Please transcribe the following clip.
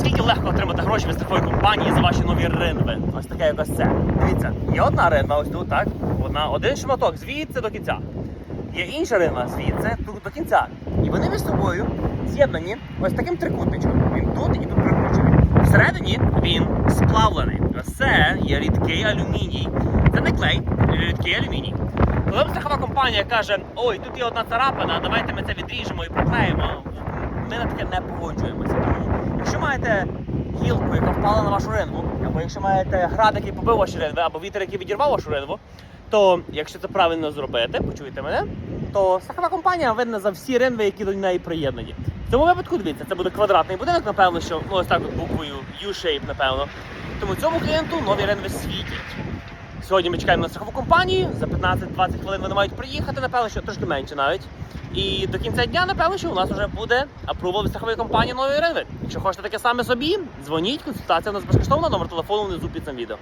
наскільки легко отримати гроші від страхової компанії за ваші нові ринви. Ось таке якось це. Дивіться, є одна ринва ось тут, так? Одна, один шматок звідси до кінця. Є інша ринва звідси тут до кінця. І вони між собою з'єднані ось таким трикутничком. Він тут і тут прикручений. Всередині він сплавлений. Це є рідкий алюміній. Це не клей, рідкий алюміній. Коли страхова компанія каже, ой, тут є одна царапина, давайте ми це відріжемо і приклеїмо. Ми на таке не погоджуємося. Якщо маєте гілку, яка впала на вашу ринву, або якщо маєте град, який побив ваші ринви, або вітер, який відірвав вашу ринву, то якщо це правильно зробити, почуєте мене, то страхова компанія винна за всі ринви, які до неї приєднані. В цьому випадку дивіться, це буде квадратний будинок, напевно, що ну ось так от буквою U-shape, напевно. Тому цьому клієнту нові ринви світять. Сьогодні ми чекаємо на страхову компанію. За 15-20 хвилин вони мають приїхати, напевно, що трошки менше навіть. І до кінця дня, напевно, що у нас вже буде апрувал від страхової компанії нової ринви. Якщо хочете таке саме собі, дзвоніть, консультація у нас безкоштовна, номер телефону внизу під цим відео.